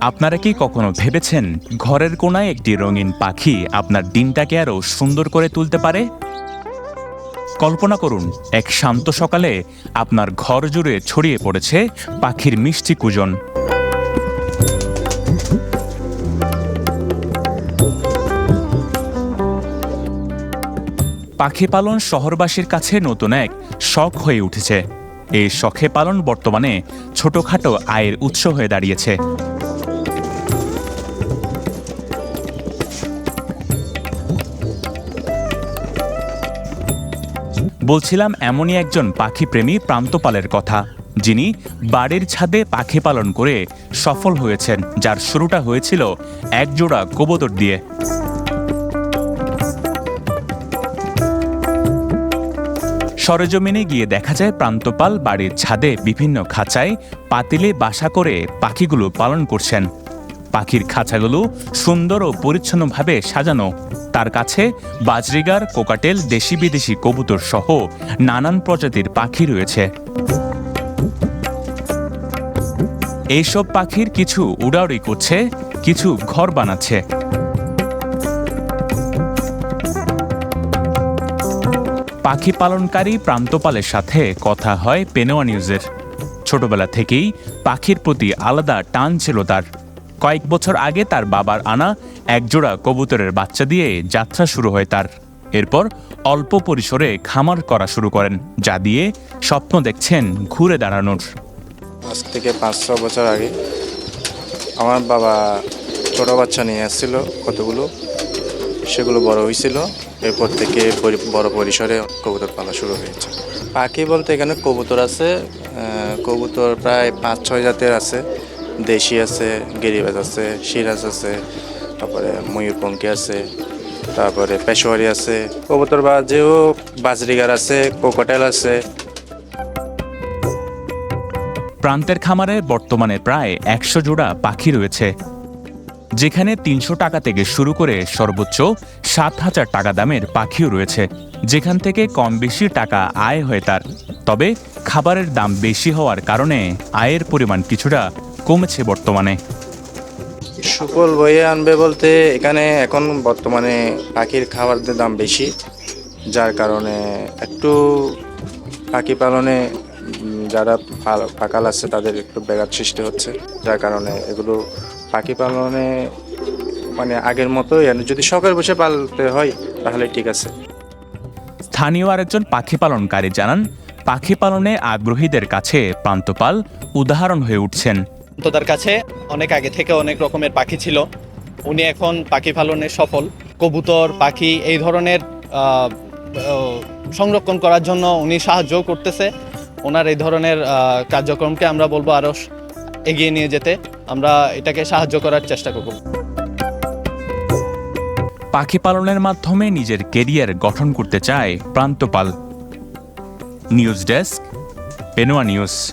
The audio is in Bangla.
আপনারা কি কখনো ভেবেছেন ঘরের কোনায় একটি রঙিন পাখি আপনার দিনটাকে আরও সুন্দর করে তুলতে পারে? কল্পনা করুন, এক শান্ত সকালে আপনার ঘর জুড়ে ছড়িয়ে পড়েছে পাখির মিষ্টি কুজন। পাখি পালন শহরবাসীর কাছে নতুন এক শখ হয়ে উঠেছে। এই শখে পালন বর্তমানে ছোটখাটো আয়ের উৎস হয়ে দাঁড়িয়েছে। বলছিলাম এমনই একজন পাখিপ্রেমী প্রান্তপালের কথা, যিনি বাড়ির ছাদে পাখি পালন করে সফল হয়েছেন, যার শুরুটা হয়েছিল একজোড়া কবুতর দিয়ে। সরেজমিনে গিয়ে দেখা যায় প্রান্তপাল বাড়ির ছাদে বিভিন্ন খাঁচায় পাতিলে বাসা করে পাখিগুলো পালন করছেন। পাখির খাঁচাগুলো সুন্দর ও পরিচ্ছন্নভাবে সাজানো। তার কাছে বাজরিগার, কোকাটেল দেশি বিদেশি কবুতর সহ নানান প্রজাতির পাখি রয়েছে। এইসব পাখির কিছু উড়াউড়ি করছে, কিছু ঘর বানাচ্ছে। পাখি পালনকারী প্রান্তপালের সাথে কথা হয় পেনোয়া নিউজের। ছোটবেলা থেকেই পাখির প্রতি আলাদা টান ছিল তার। কয়েক বছর আগে তার বাবার আনা একজোড়া কবুতরের বাচ্চা দিয়ে যাত্রা শুরু হয় তার। এরপর অল্প পরিসরে খামার করা শুরু করেন, যা দিয়ে স্বপ্ন দেখছেন ঘুরে দাঁড়ানোর। আজ থেকে পাঁচ ছ বছর আগে আমার বাবা ছোট বাচ্চা নিয়ে আসছিল কতগুলো, সেগুলো বড় হয়েছিল। এরপর থেকে বড় পরিসরে কবুতর পালা শুরু হয়েছে। পাখি বলতে এখানে কবুতর আছে কবুতর প্রায় পাঁচ ছয় জাতের আছে। দেশি আছে গিরিবাজ আছে সিরাজ আছে তারপরে ময়ূরপঙ্খী আছে তারপরে পেশোয়ারি আছে। কবুতর বাজেও বাজরিগার আছে কোকোটেল আছে। প্রান্তের খামারে বর্তমানে প্রায় একশো জোড়া পাখি রয়েছে। যেখানে তিনশো টাকা থেকে শুরু করে সর্বোচ্চ সাত হাজার টাকা দামের পাখিও রয়েছে, যেখান থেকে কম বেশি টাকা আয় হয় তার। তবে খাবারের দাম বেশি হওয়ার কারণে আয়ের পরিমাণ কিছুটা কমেছে বর্তমানে। সুফল বয়ে আনবে বলতে এখানে এখন বর্তমানে পাখির খাবারের দাম বেশি, যার কারণে একটু পাখি পালনে যারা পাকাল আছে তাদের একটু ব্যাঘাত সৃষ্টি হচ্ছে, যার কারণে এগুলো পাখি পালনে মানে আগের মতো যদি শখের বসে পালতে হয় তাহলে ঠিক আছে। স্থানীয় আরেকজন পাখি পালনকারী জানান পাখি পালনে আগ্রহীদের কাছে প্রান্তপাল উদাহরণ হয়ে উঠছেন। তো তার কাছে অনেক আগে থেকে অনেক রকমের পাখি ছিল। উনি এখন পাখি পালনে সফল। কবুতর পাখি এই ধরনের সংরক্ষণ করার জন্য উনি সাহায্য করতেছে। ওনার এই ধরনের কার্যক্রমকে আমরা বলব আরও এগিয়ে নিয়ে যেতে আমরা এটাকে সাহায্য করার চেষ্টা করব। পাখি পালনের মাধ্যমে নিজের কেরিয়ার গঠন করতে চায় প্রান্তপাল। নিউজ ডেস্ক, পেনোয়া নিউজ।